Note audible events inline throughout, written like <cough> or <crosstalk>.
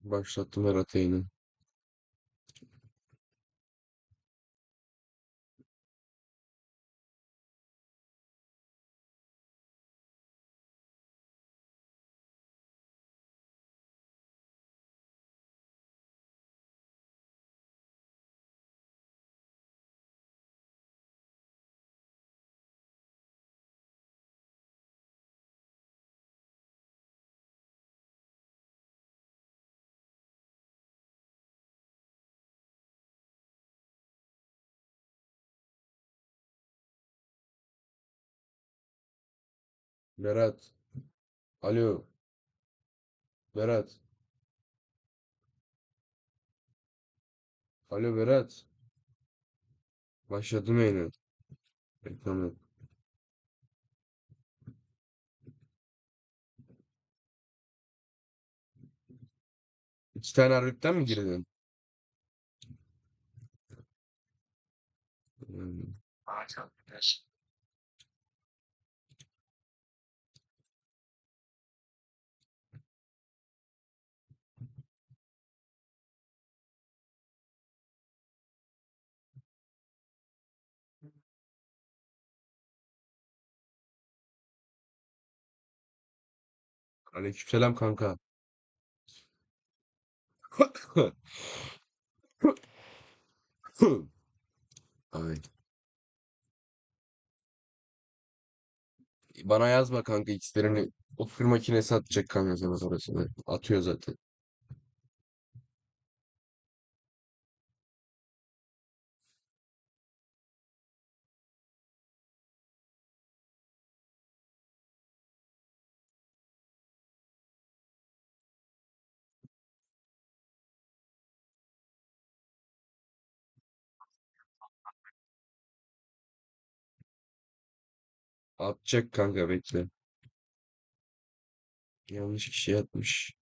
Başlattım Berat. Berat. Alo. Berat. Alo Berat. Başladım yayını. Reklam yok. İki tane harbitten mi girdin? Hmm. Aleykümselam kanka. Ay. Bana yazma kanka x'lerini. O fır makinesi atacak kanka sana sonrasında. Atıyor zaten. Atacak kanka bekle. Yanlış kişi atmış.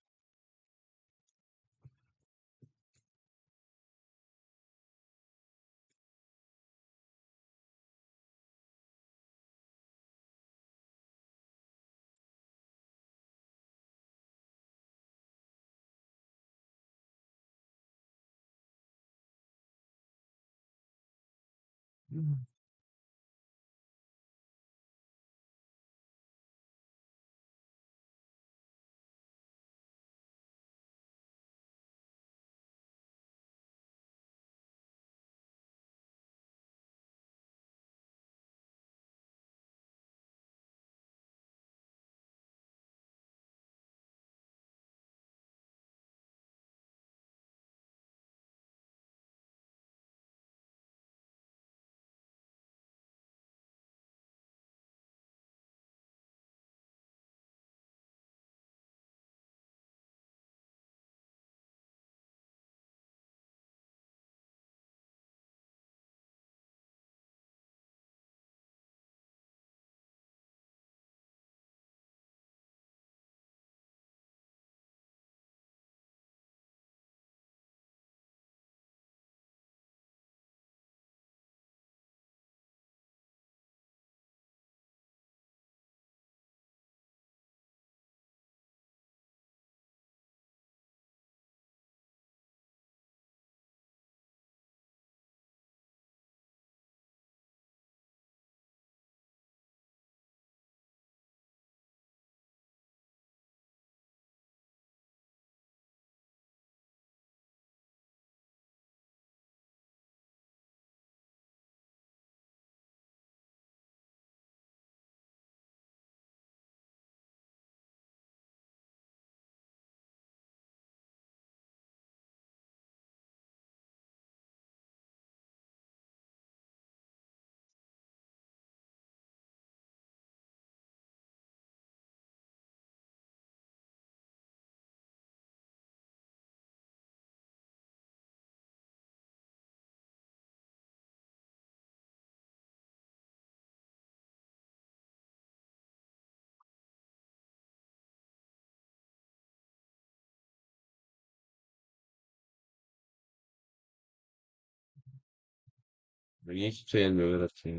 Niye kimse gelmiyor Berat ya?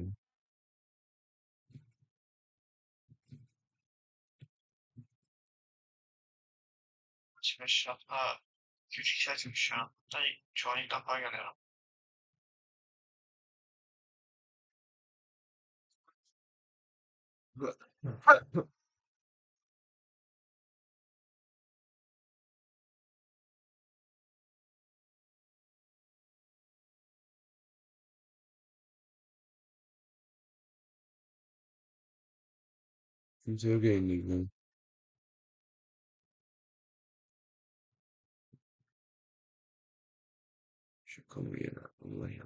Açmış kişi açmış şu an. İlk defa geliyorum. <laughs> Kimse yok yayında gibi. Şaka mı ya? Allah ya.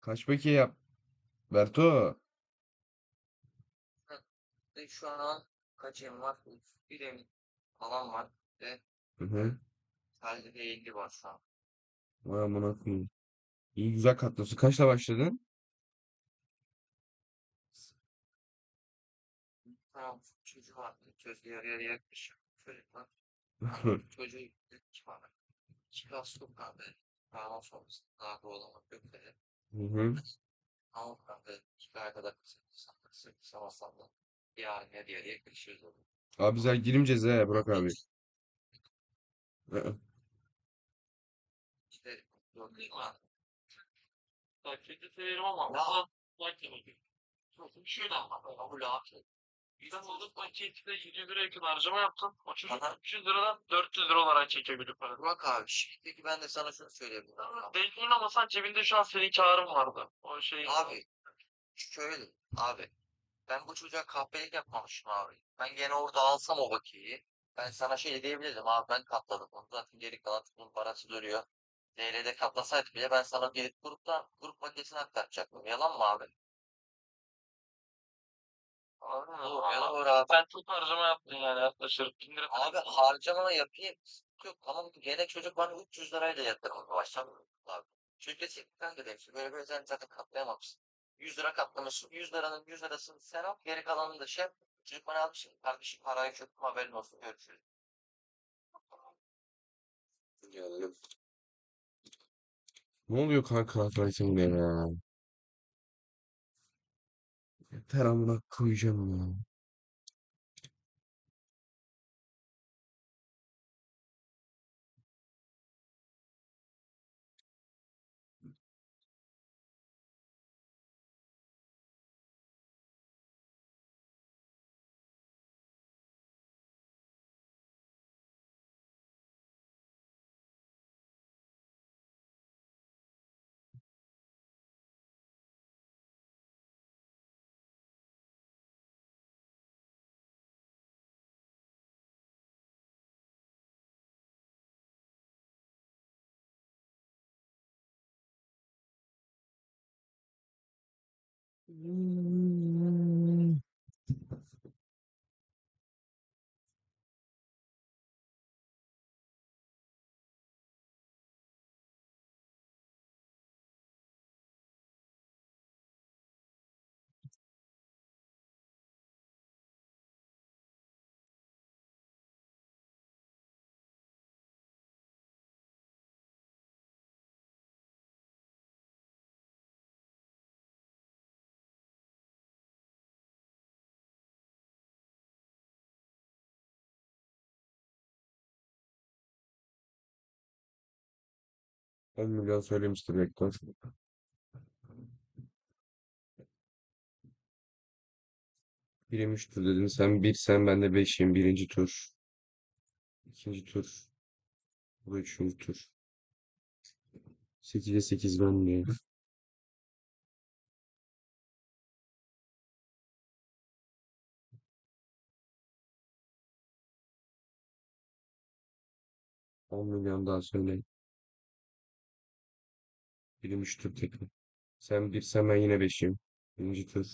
Kaç peki yap? Berto. Ve şu an kaç em var? Bir em falan var. Ve Hı hı. sadece de 50 var şu an. Vay amına koyayım. İyi güzel katlıyorsun. Kaçta başladın? Tamam çocuğu var. Çocuğu yarı yarıya yaklaşıyor. Çocuk var. Çocuğu iki var. İki kas yok abi. Daha sonrasında daha doğalamak yok dedi. Hı hı. Ama kanka iki arkada kısıtlı yani yarı yarıya yaklaşıyoruz orada. Abi sen girmeyeceğiz he Burak abi. Hı. İşte yok değil mi? Paketi severim ama Ya. burada paketi. Çok şuradan bak. Kabul abi. Bir de bulduk paketinde 100 lira yakın harcama yaptım. O çocuk Aha. 300 liradan 400 lira olarak çekebiliyor para. Burak abi şimdi ben de sana şunu söyleyebilirim. Ama Denk oynamasan cebinde şu an senin karın vardı. O şey. Abi şöyle abi ben bu çocuğa kahpelik yapmamışım abi. Ben gene orada alsam o bakiyeyi. Ben sana şey diyebilirdim abi ben katladım. Onu zaten geri kalan bunun parası duruyor. DL'de katlasaydı bile ben sana bir grupta grup paketini aktaracaktım. Yalan mı abi? Anladın mı? Doğru, Ama yalan abi. Sen çok harcama yaptın yani yaklaşık 1000 lira falan. Abi harcama yapayım. sıkıntı Yok ama gene çocuk bana 300 lirayla yatırımı başlamıyor abi. Çocuk diyecek ki, kanka demiş böyle böyle sen zaten katlayamamışsın. 100 lira katlamışsın. 100 liranın 100 lirasını sen al geri kalanını da şey. Çocuk bana almış. Kardeşim parayı çöktüm haberin olsun görüşürüz. Geldim. Ne oluyor kanka Fight'ın ya? Yeter amına koyacağım ya. you Ben milyon söylemiştir reklam. Birim üç tur dedin. Sen bir, sen ben de beşim. Birinci tur. İkinci tur. Bu da üçüncü tur. Sekize sekiz ben de. On milyon daha söyle. Birim üç tur tekrar. Sen bir, sen ben yine beşim. Birinci tur.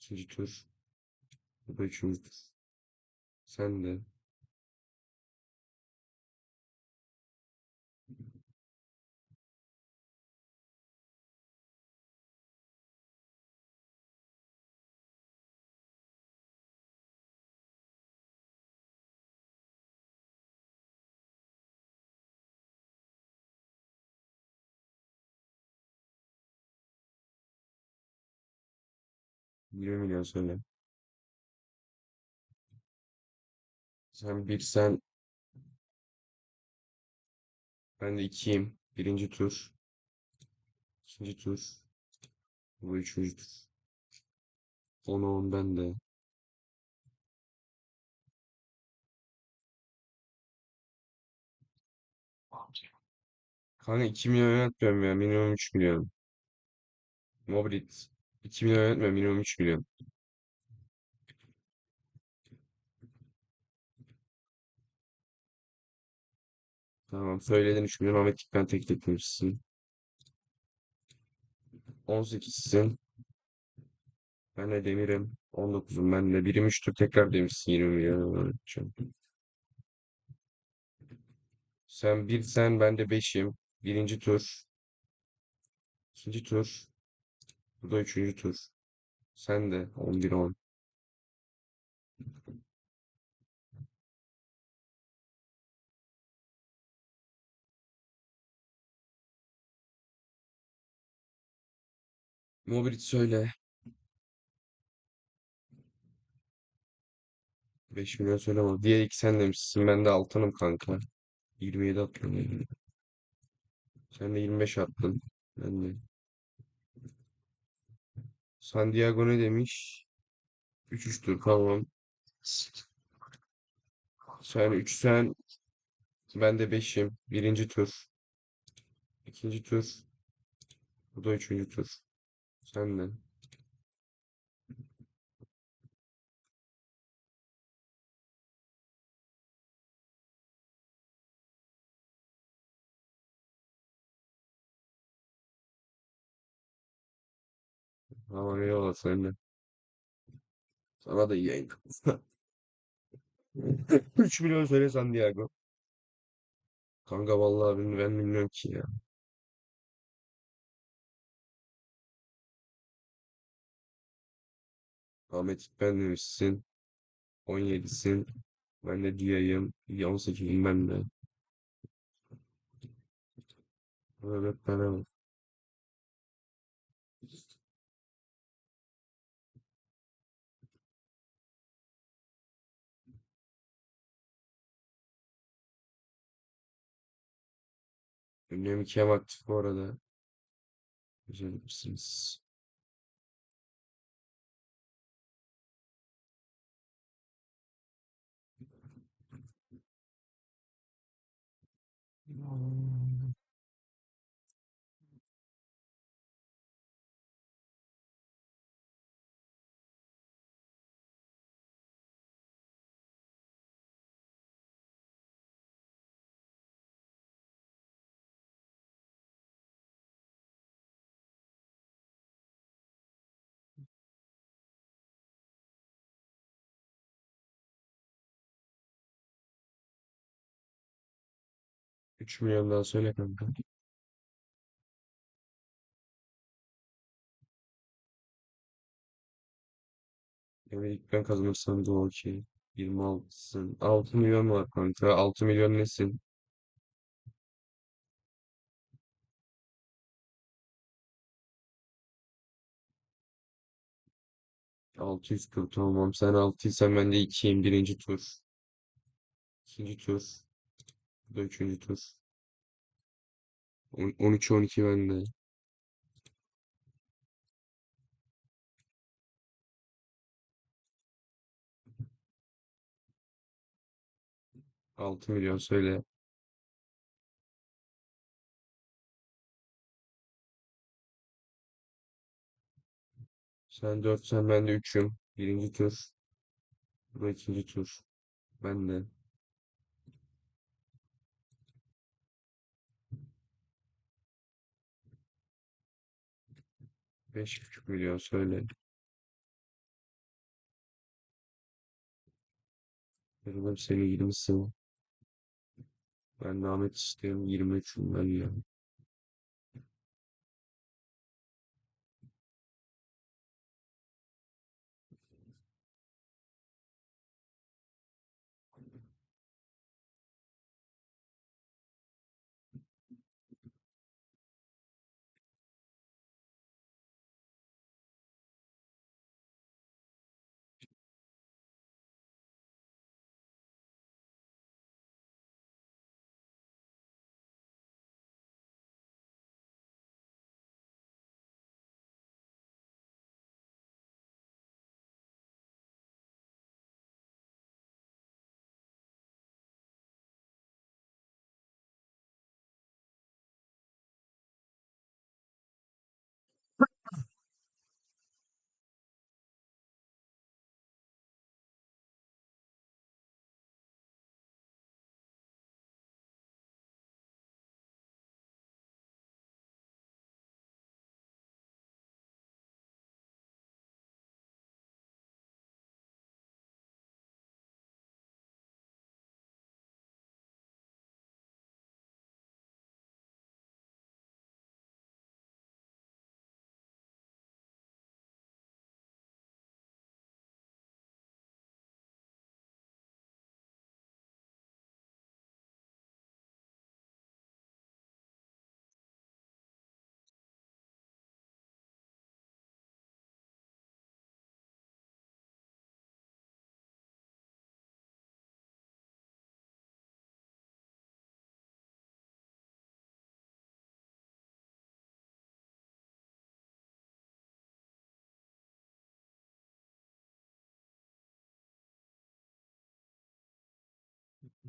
İkinci tur. Bu da üçüncü tur. Sen de. 20 milyon söyle. Sen bir sen ben de ikiyim. Birinci tur. İkinci tur. Bu üçüncü tur. 10'a 10 ben de. Kanka 2 milyon oynatmıyorum ya. Minimum 3 milyon. Mobrit. 2 milyon oynatmıyorum. Minimum 3 milyon. Tamam. Söyledin 3 milyon. Ahmet Dikmen tek teklemişsin. 18'sin. Ben de Demir'im. 19'um ben de. Birim 3 tur tekrar demişsin 20 milyon. Sen bir sen ben de 5'im. Birinci tur. İkinci tur. Bu da üçüncü tur. Sen de 11 10. Mobrit söyle. 5 milyon söyleme. Diğer iki sen demişsin. Ben de altınım kanka. 27 attım. Sen de 25 attın. Ben de. San Diego ne demiş? 3 3 tur tamam. Sen 3 sen. Ben de 5'im. Birinci tur. İkinci tur. Bu da üçüncü tur. Sen de. Aman eyvallah sen de. Sana da iyi yayın. 3 <laughs> milyon söyle San Diego. Kanka vallahi ben, ben bilmiyorum ki ya. Ahmet ben demişsin. 17'sin. Ben de Dia'yım. 18'im ben de. Evet ben evet. Günlüğüm ikiye aktif bu arada. Görebilirsiniz. Hmm. 3 milyon daha söyle kanka. Yani ilk ben kazanırsam da okey. 26'sın. 6 milyon var kanka. 6 milyon nesin? Altı yüz tamam. Sen altıysan ben de ikiyim. Birinci tur. İkinci tur. Bu da üçüncü tur. On- 13 12 bende. Altı milyon söyle. Sen 4 sen ben de 3'üm. Birinci tur. Bu ikinci tur. Ben de. Beş buçuk milyon söyle. Seni 20'sin. Ben Ahmet istiyorum. 23'üm ben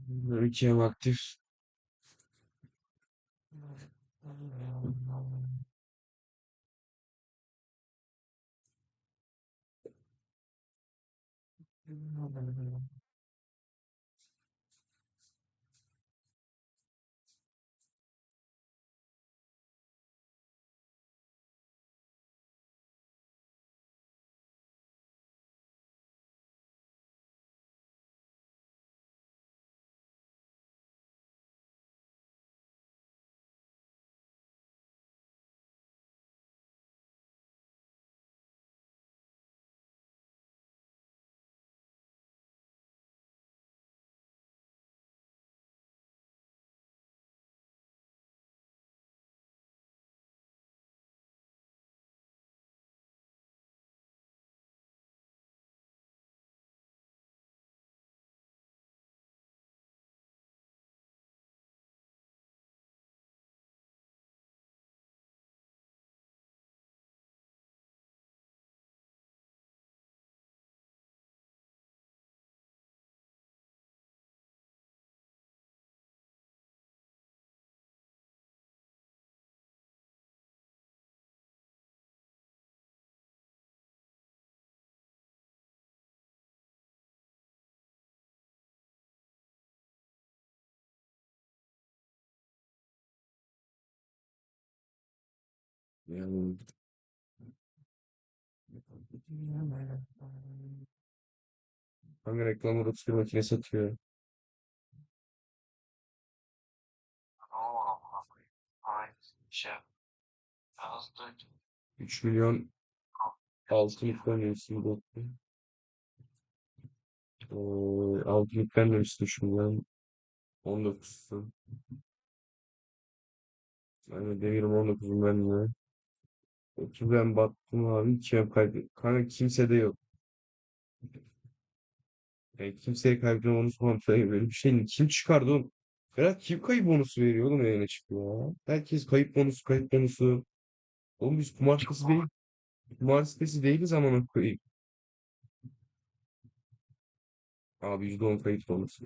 ya. İki hem aktif. Yani <laughs> Hangi reklam üretim makine satıyor? Oo, amına koyayım. Ay, şey. Az duydum. 3 milyon altın önerisi bu. Ee, altın önerisi düşünüyorum. 19'su. Yani devirim 19'um ben de. 30 ben battım abi. 2 hem kaybettim. Kanka kimse de yok. Yani kimseye kaybeden bonus kontrol böyle bir şey. Kim çıkardı oğlum? Berat kim kayıp bonusu veriyor oğlum yayına çıkıyor ya? Herkes kayıp bonusu, kayıp bonusu. Oğlum biz kumar sitesi değil. Kumar sitesi değiliz ama koyayım. Abi %10 kayıp bonusu.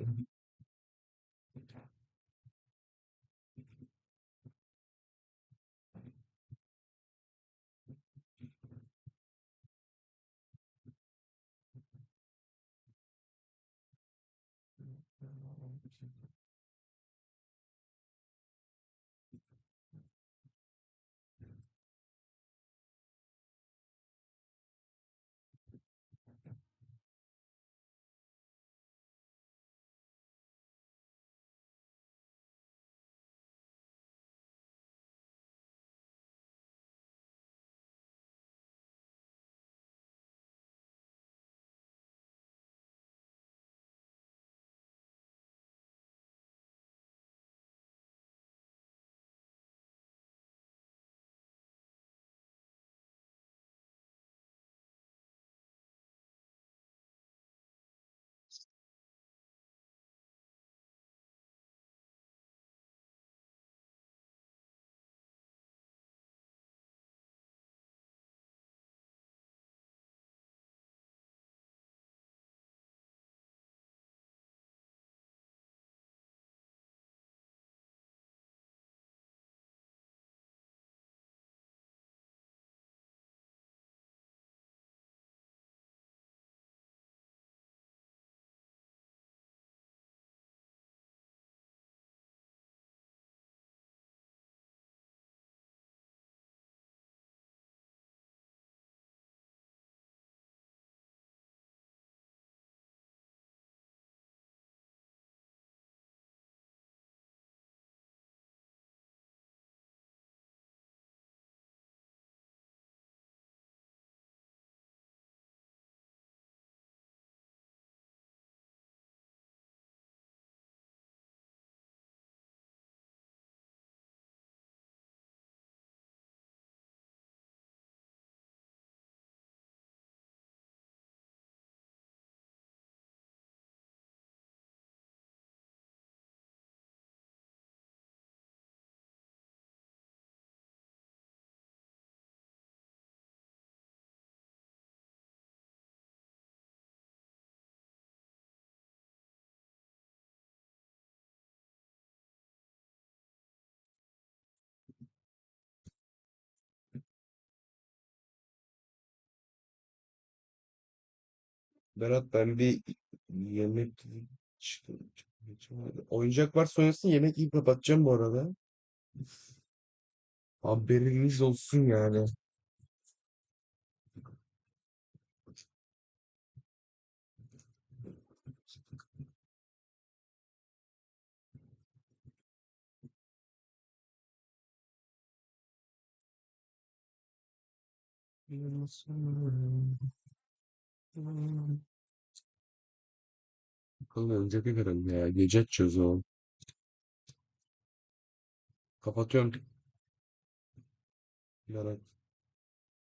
Berat ben bir yemek çıkacağım. Oyuncak varsa oynasın yemek yiyip kapatacağım bu arada. Haberiniz olsun yani. Bakalım önce bir verelim ya. Gece açacağız o. Kapatıyorum. Berat.